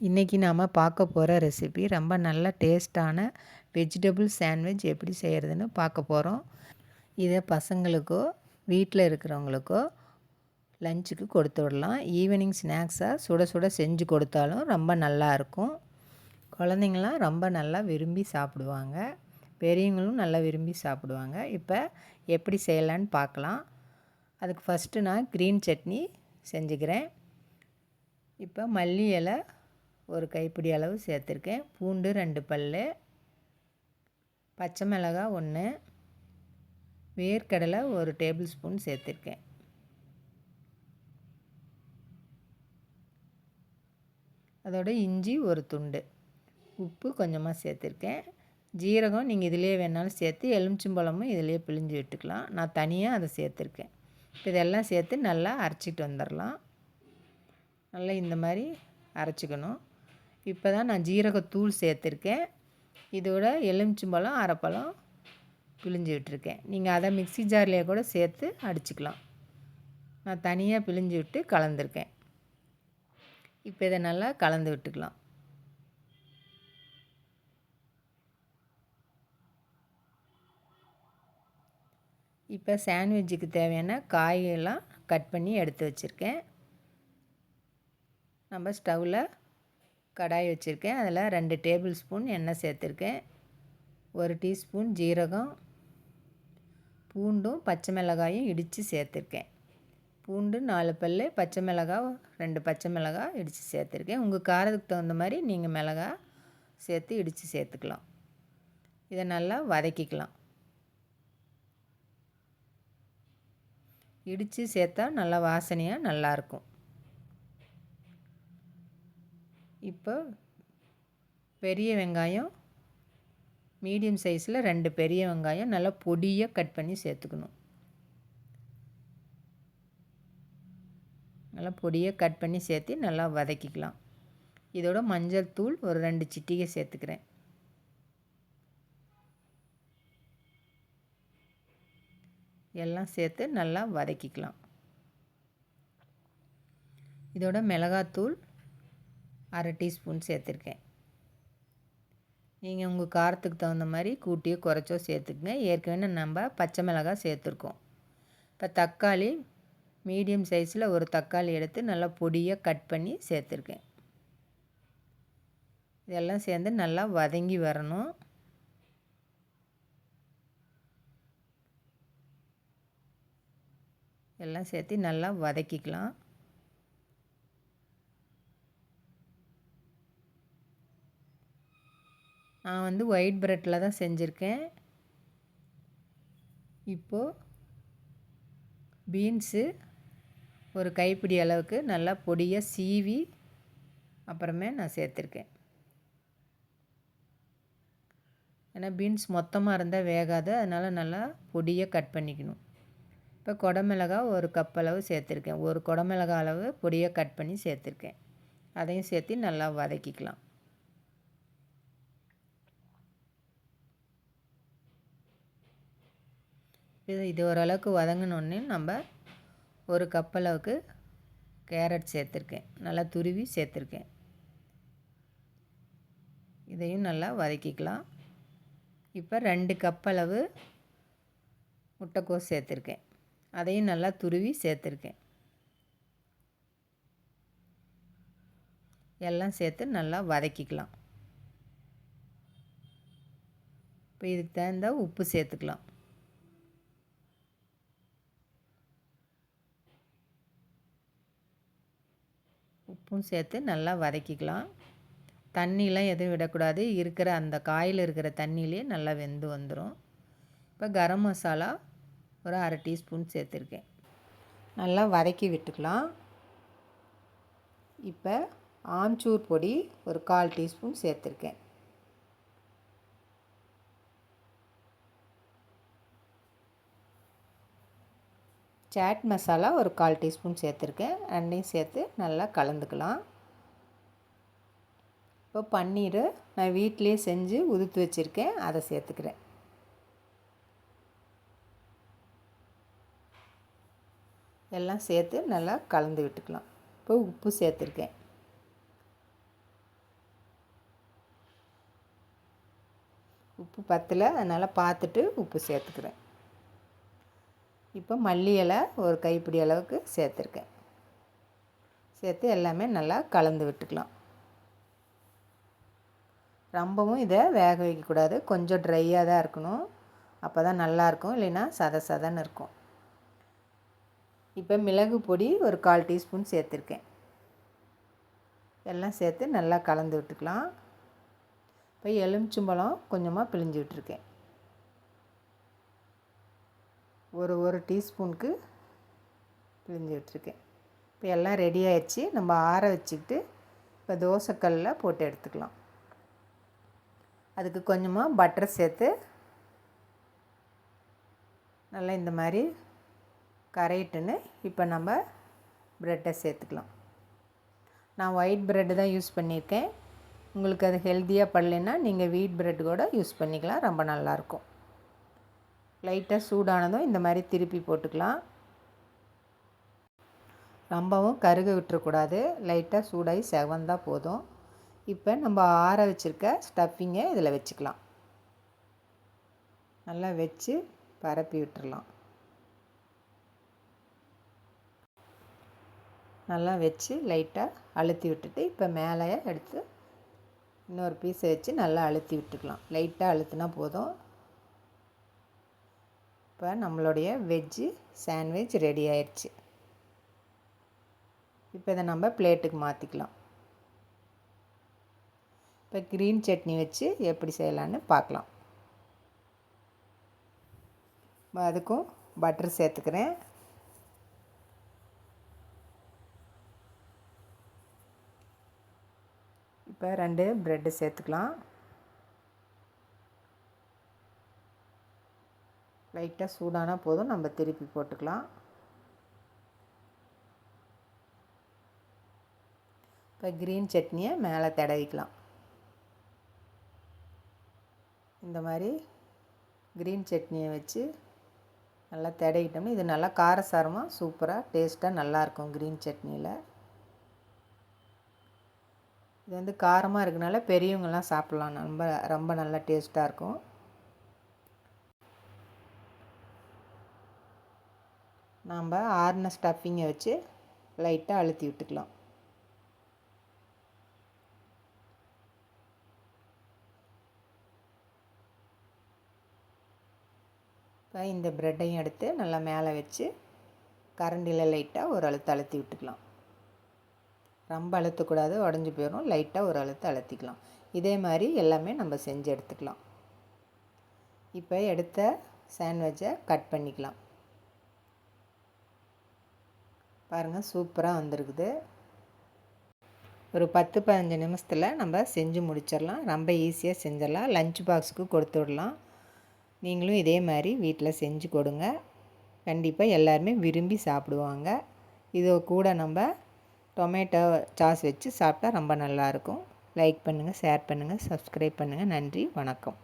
இன்றைக்கி நாம் பார்க்க போகிற ரெசிபி ரொம்ப நல்ல டேஸ்ட்டான வெஜிடபிள் சாண்ட்விச் எப்படி செய்கிறதுன்னு பார்க்க போகிறோம் இதை பசங்களுக்கோ வீட்டில் இருக்கிறவங்களுக்கோ லஞ்சுக்கு கொடுத்து விடலாம். ஈவினிங் ஸ்நாக்ஸாக சுட சுட செஞ்சு கொடுத்தாலும் ரொம்ப நல்லாயிருக்கும் குழந்தைங்களாம் ரொம்ப நல்லா விரும்பி சாப்பிடுவாங்க. பெரியவங்களும் நல்லா விரும்பி சாப்பிடுவாங்க. இப்போ எப்படி செய்யலான்னு பார்க்கலாம். அதுக்கு ஃபஸ்ட்டு நான் க்ரீன் சட்னி செஞ்சுக்கிறேன். இப்போ மல்லி இலை ஒரு கைப்பிடி அளவு சேர்த்துருக்கேன். பூண்டு ரெண்டு பல் பச்சை மிளகாய் ஒன்று வேர்க்கடலை ஒரு டேபிள் ஸ்பூன் சேர்த்துருக்கேன். அதோட இஞ்சி ஒரு துண்டு உப்பு கொஞ்சமாக சேர்த்துருக்கேன். ஜீரகம் நீங்கள் இதிலே வேணாலும் சேர்த்து எலுமிச்சம்பழமும் இதிலே பிழிஞ்சு விட்டுக்கலாம். நான் தனியாக அதை சேர்த்துருக்கேன். இப்போ இதெல்லாம் சேர்த்து நல்லா அரைச்சிட்டு வந்துடலாம் நல்லா இந்த மாதிரி அரைச்சிக்கணும். இப்போ தான் நான் ஜீரகத்தூள் சேர்த்துருக்கேன். இதோட எலுமிச்சம்பழம் அரைப்பழம் பிழிஞ்சு விட்டுருக்கேன். நீங்கள் அதை மிக்சி ஜார்லேயே கூட சேர்த்து அடிச்சுக்கலாம். நான் தனியாக பிழிஞ்சு விட்டு கலந்துருக்கேன். இப்போ இதை நல்லா கலந்து விட்டுக்கலாம். இப்போ சாண்ட்விட்சுக்கு தேவையான காயெல்லாம் கட் பண்ணி எடுத்து வச்சுருக்கேன். நம்ம ஸ்டவ்வில் கடாய் வச்சுருக்கேன். அதில் ரெண்டு டேபிள் ஸ்பூன் எண்ணெய் சேர்த்துருக்கேன். ஒரு டீஸ்பூன் ஜீரகம் பூண்டும் பச்சை மிளகாயும் இடித்து சேர்த்துருக்கேன். பூண்டு நாலு பல் பச்சை மிளகாய் ரெண்டு பச்சை மிளகாய் இடித்து சேர்த்துருக்கேன். உங்கள் காரத்துக்கு தகுந்த மாதிரி நீங்கள் மிளகாய் சேர்த்து இடித்து சேர்த்துக்கலாம். இதை நல்லா வதக்கிக்கலாம். இடித்து சேர்த்தா நல்லா வாசனையாக நல்லாயிருக்கும் இப்போ பெரிய வெங்காயம் மீடியம் சைஸில் ரெண்டு பெரிய வெங்காயம் நல்லா பொடியாக கட் பண்ணி சேர்த்துக்கணும். நல்லா பொடியாக கட் பண்ணி சேர்த்து நல்லா வதக்கிக்கலாம். இதோட மஞ்சள் தூள் ஒரு ரெண்டு சிட்டிகை சேர்த்துக்கிறேன். எல்லாம் சேர்த்து நல்லா வதக்கிக்கலாம். இதோட மிளகாத்தூள் அரை டீஸ்பூன் சேர்த்துருக்கேன். நீங்கள் உங்கள் காரத்துக்கு தகுந்த மாதிரி கூட்டியோ குறைச்சோ சேர்த்துக்குங்க. ஏற்கனவே நம்ம பச்சை மிளகாய் சேர்த்துருக்கோம். இப்போ தக்காளி மீடியம் சைஸில் ஒரு தக்காளி எடுத்து நல்லா பொடியாக கட் பண்ணி சேர்த்துருக்கேன். இதெல்லாம் சேர்ந்து நல்லா வதங்கி வரணும். எல்லாம் சேர்த்து நல்லா வதக்கிக்கலாம். நான் வந்து ஒயிட் ப்ரெட்டில் தான் செஞ்சுருக்கேன். இப்போது பீன்ஸு ஒரு கைப்பிடி அளவுக்கு நல்லா பொடியாக சீவி அப்புறமே நான் சேர்த்துருக்கேன். ஏன்னா பீன்ஸ் மொத்தமாக இருந்தால் வேகாது அதனால் நல்லா பொடியை கட் பண்ணிக்கணும். இப்போ குடமிளகா ஒரு கப் அளவு சேர்த்துருக்கேன். ஒரு குடமிளகா அளவு பொடியை கட் பண்ணி சேர்த்துருக்கேன். அதையும் சேர்த்து நல்லா வதக்கிக்கலாம். இது இது ஓரளவுக்கு வதங்கினோடனே நம்ம ஒரு கப் அளவுக்கு கேரட் சேர்த்துருக்கேன். நல்லா துருவி சேர்த்துருக்கேன். இதையும் நல்லா வதக்கிக்கலாம். இப்போ ரெண்டு கப் அளவு முட்டைக்கோஸ் சேர்த்துருக்கேன். அதையும் நல்லா துருவி சேர்த்துருக்கேன். எல்லாம் சேர்த்து நல்லா வதக்கிக்கலாம். இப்போ இதுக்கு தகுந்த உப்பு சேர்த்துக்கலாம். உப்பும் சேர்த்து நல்லா வதக்கிக்கலாம். தண்ணிலாம் எதுவும் விடக்கூடாது. இருக்கிற அந்த காயில் இருக்கிற தண்ணியிலே நல்லா வெந்து வந்துடும் இப்போ கரம் மசாலா ஒரு அரை டீஸ்பூன் சேர்த்துருக்கேன். நல்லா வதக்கி விட்டுக்கலாம். இப்போ ஆம்ச்சூர் பொடி ஒரு கால் டீஸ்பூன் சேர்த்துருக்கேன். சாட் மசாலா ஒரு கால் டீஸ்பூன் சேர்த்துருக்கேன். ரெண்டையும் சேர்த்து நல்லா கலந்துக்கலாம். இப்போ பன்னீர் நான் வீட்டிலே செஞ்சு உதுத்து வச்சுருக்கேன். அதை சேர்த்துக்கிறேன். எல்லாம் சேர்த்து நல்லா கலந்து விட்டுக்கலாம். இப்போ உப்பு சேர்த்துருக்கேன். உப்பு பத்தில் அதனால் பார்த்துட்டு உப்பு சேர்த்துக்கிறேன். இப்போ மல்லி இலை ஒரு கைப்பிடி அளவுக்கு சேர்த்துருக்கேன். சேர்த்து எல்லாமே நல்லா கலந்து விட்டுக்கலாம். ரொம்பவும் இதை வேக வைக்கக்கூடாது. கொஞ்சம் ட்ரையாக தான் இருக்கணும். அப்போ தான் நல்லாயிருக்கும் இல்லைன்னா சத சதன்னு இருக்கும். இப்போ மிளகு பொடி ஒரு கால் டீஸ்பூன் சேர்த்துருக்கேன். எல்லாம் சேர்த்து நல்லா கலந்து விட்டுக்கலாம். இப்போ எலுமிச்சம்பழம் கொஞ்சமாக பிழிஞ்சு விட்டுருக்கேன். ஒரு ஒரு டீஸ்பூனுக்கு பிழிஞ்சு விட்டுருக்கேன். இப்போ எல்லாம் ரெடி ஆயிடுச்சு. நம்ம ஆற வச்சுக்கிட்டு இப்போ தோசைக்கல்லில் போட்டு எடுத்துக்கலாம். அதுக்கு கொஞ்சமாக பட்டர் சேர்த்து நல்லா இந்த மாதிரி கரையிட்டுன்னு இப்போ நம்ம ப்ரெட்டை சேர்த்துக்கலாம். நான் ஒயிட் ப்ரெட்டு தான் யூஸ் பண்ணியிருக்கேன். உங்களுக்கு அது ஹெல்த்தியாக பண்ணலைன்னா நீங்கள் வீட் ப்ரெட் கூட யூஸ் பண்ணிக்கலாம். ரொம்ப நல்லாயிருக்கும் லைட்டாக சூடானதும் இந்த மாதிரி திருப்பி போட்டுக்கலாம். ரொம்பவும் கருக விட்டுறக்கூடாது. லைட்டாக சூடாகி செவந்தால் போதும். இப்போ நம்ம ஆற வச்சுருக்க ஸ்டஃபிங்கை இதில் வச்சுக்கலாம். நல்லா வச்சு பரப்பி விட்டுறலாம். நல்லா வச்சு லைட்டாக அழுத்தி விட்டுட்டு இப்போ மேலே எடுத்து இன்னொரு பீஸை வச்சு நல்லா அழுத்தி விட்டுக்கலாம். லைட்டாக அழுத்தினா போதும். இப்போ நம்மளுடைய வெஜ்ஜு சாண்ட்விச் ரெடி ஆயிடுச்சு இப்போ இதை நம்ம பிளேட்டுக்கு மாற்றிக்கலாம் இப்போ க்ரீன் சட்னி வச்சு எப்படி செய்யலான்னு பார்க்கலாம். அதுக்கும் பட்டர் சேர்த்துக்கிறேன். இப்போ ரெண்டு ப்ரெட்டு சேர்த்துக்கலாம். லைட்டாக சூடானால் போதும் நம்ம திருப்பி போட்டுக்கலாம். இப்போ க்ரீன் சட்னியை மேலே தடவிக்கலாம். இந்த மாதிரி க்ரீன் சட்னியை வச்சு நல்லா தடவிட்டோம்னா இது நல்லா காரசாரமாக சூப்பராக டேஸ்ட்டாக நல்லாயிருக்கும் க்ரீன் சட்னியில். இது வந்து காரமாக இருக்கனால பெரியவங்கள்லாம் சாப்பிட்லாம். ரொம்ப ரொம்ப நல்லா டேஸ்ட்டாக இருக்கும். நாம் ஆறுன ஸ்டஃபிங்கை வச்சு லைட்டாக அழுத்தி விட்டுக்கலாம். இப்போ இந்த ப்ரெட்டையும் எடுத்து நல்லா மேலே வச்சு கரண்டியில் லைட்டாக ஒரு அழுத்து அழுத்தி விட்டுக்கலாம். ரொம்ப அழுத்தக்கூடாது உடஞ்சி போயிடும் லைட்டாக ஒரு அழுத்து அழுத்திக்கலாம். இதே மாதிரி எல்லாமே நம்ம செஞ்சு எடுத்துக்கலாம். இப்போ எடுத்த சாண்ட்விட்சை கட் பண்ணிக்கலாம். பாருங்கள் சூப்பராக வந்திருக்குது. ஒரு பத்து பதினஞ்சு நிமிஷத்தில் நம்ம செஞ்சு முடிச்சிடலாம். ரொம்ப ஈஸியாக செஞ்சிடலாம். லஞ்ச் பாக்ஸுக்கு கொடுத்து விடலாம். நீங்களும் இதே மாதிரி வீட்டில் செஞ்சு கொடுங்க. கண்டிப்பாக எல்லாருமே விரும்பி சாப்பிடுவாங்க. இது கூட நம்ம டொமேட்டோ சாஸ் வச்சு சாப்பிட்டா ரொம்ப நல்லாயிருக்கும் லைக் பண்ணுங்கள் ஷேர் பண்ணுங்கள் சப்ஸ்கிரைப் பண்ணுங்கள் நன்றி வணக்கம்.